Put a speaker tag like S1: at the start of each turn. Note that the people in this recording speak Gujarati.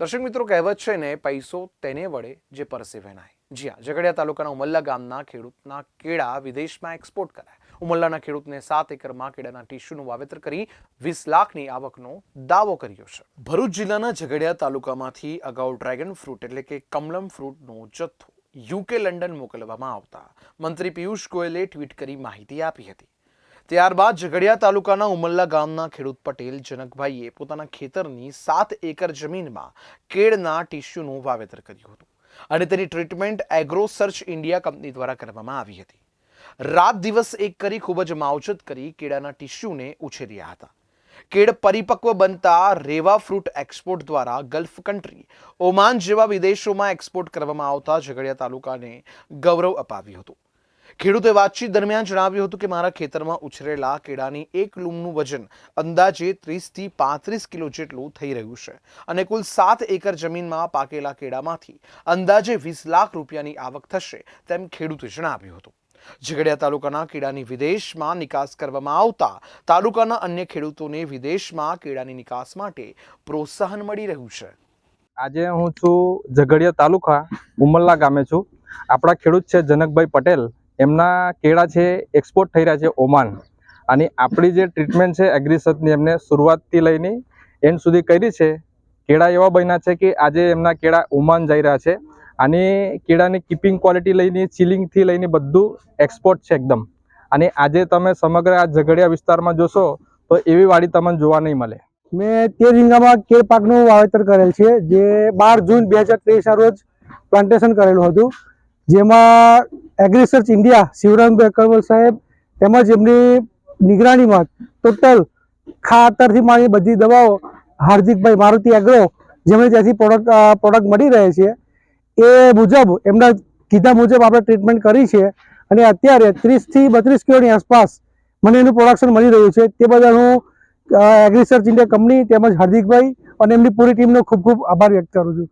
S1: દર્શક મિત્રો, કહેવત છે ને, પૈસો તેને વડે જે પરસે વહેનાય જી હા, ઝઘડિયા તાલુકાના ઉમલ્લા ગામના ખેડૂતના કેળા વિદેશમાં એક્સપોર્ટ કરાયા. ઉમલ્લાના ખેડૂતને સાત એકરમાં કેળાના ટીસ્યુનું વાવેતર કરી વીસ લાખની આવકનો દાવો કર્યો છે. ભરૂચ જિલ્લાના ઝઘડિયા તાલુકામાંથી અગાઉ ડ્રેગન ફ્રૂટ એટલે કે કમલમ ફ્રૂટનો જથ્થો યુકે લંડન મોકલવામાં આવતા મંત્રી પિયુષ ગોયલે ટ્વીટ કરી માહિતી આપી હતી. ત્યારબાદ ઝઘડિયા તાલુકાના ઉમલ્લા ગામના ખેડૂત પટેલ જનકભાઈએ પોતાના ખેતરની સાત એકર જમીનમાં કેળના ટીસ્યુનું વાવેતર કર્યું હતું અને તેની treatment agro search India company દ્વારા કરવામાં આવી હતી. રાત દિવસ એક કરી ખૂબ જ માવજત કરી કેળાના ટીસ્યુને ઉછેર્યા હતા. કેળ પરિપક્વ બનતા રેવા ફ્રૂટ એક્સપોર્ટ દ્વારા ગલ્ફ કન્ટ્રી, ઓમાન જેવા વિદેશોમાં એક્સપોર્ટ કરવામાં આવતા ઝઘડિયા તાલુકાને ગૌરવ અપાવ્યું હતું. ખેડૂતે વાતચીત દરમિયાન જણાવ્યું હતું કે મારા ખેતરમાં ઉછરેલા કેળાની એક લૂમનું વજન અંદાજે ત્રીસથી પાંત્રીસ કિલો જેટલું થઈ રહ્યું છે અને કુલ સાત એકર જમીનમાં પાકેલા કેળામાંથી અંદાજે વીસ લાખ રૂપિયાની આવક થશે તેમ ખેડૂતે જણાવ્યું હતું. ઝઘડિયા તાલુકાના કેળાની વિદેશમાં નિકાસ કરવામાં આવતા તાલુકાના અન્ય ખેડૂતોને વિદેશમાં કેળાની નિકાસ માટે પ્રોત્સાહન મળી રહ્યું છે.
S2: આજે હું છું ઝઘડિયા તાલુકા ઉમરલા ગામે છું. આપણા ખેડૂત છે જનકભાઈ પટેલ. એમના કેળા છે એક્સપોર્ટ થઈ રહ્યા છે ઓમાન. અને આપણી જે ટ્રીટમેન્ટ છે એગ્રીસતની એમને શરૂઆતથી લઈને એન્ડ સુધી કરી છે. કેળા એવા બન્યા છે કે આજે એમના કેળા ઓમાન જઈ રહ્યા છે. અને કેળાની કીપિંગ ક્વોલિટી લઈને ચિલિંગથી લઈને બધું એક્સપોર્ટ છે એકદમ. અને આજે તમે સમગ્ર આ ઝઘડિયા વિસ્તારમાં જોશો, તો એવી વાડી તમને જોવા નહીં મળે.
S3: મેં તે રીંગામાં કેળ પાકનું વાવેતર કરેલ છે, જે બાર જૂન બે હજાર ત્રેવીસના રોજ પ્લાન્ટેશન કરેલું હતું. જેમાં agri search India Shivrambhai Akarwal સાહેબ, તેમજ એમની નિગરાણીમાં ટોટલ ખાતરથી માંડી બધી દવાઓ હાર્દિકભાઈ મારુતિ એગ્રો જેમણે ત્યાંથી પ્રોડક્ટ પ્રોડક્ટ મળી રહે છે. એ મુજબ, એમના કીધા મુજબ આપણે ટ્રીટમેન્ટ કરી છે અને અત્યારે ત્રીસથી બત્રીસ કિલોની આસપાસ મને એનું પ્રોડક્શન મળી રહ્યું છે. તે બદલ હું એગ્રીસર્ચ ઇન્ડિયા કંપની તેમજ હાર્દિકભાઈ અને એમની પૂરી ટીમનો ખૂબ ખૂબ આભાર વ્યક્ત કરું છું.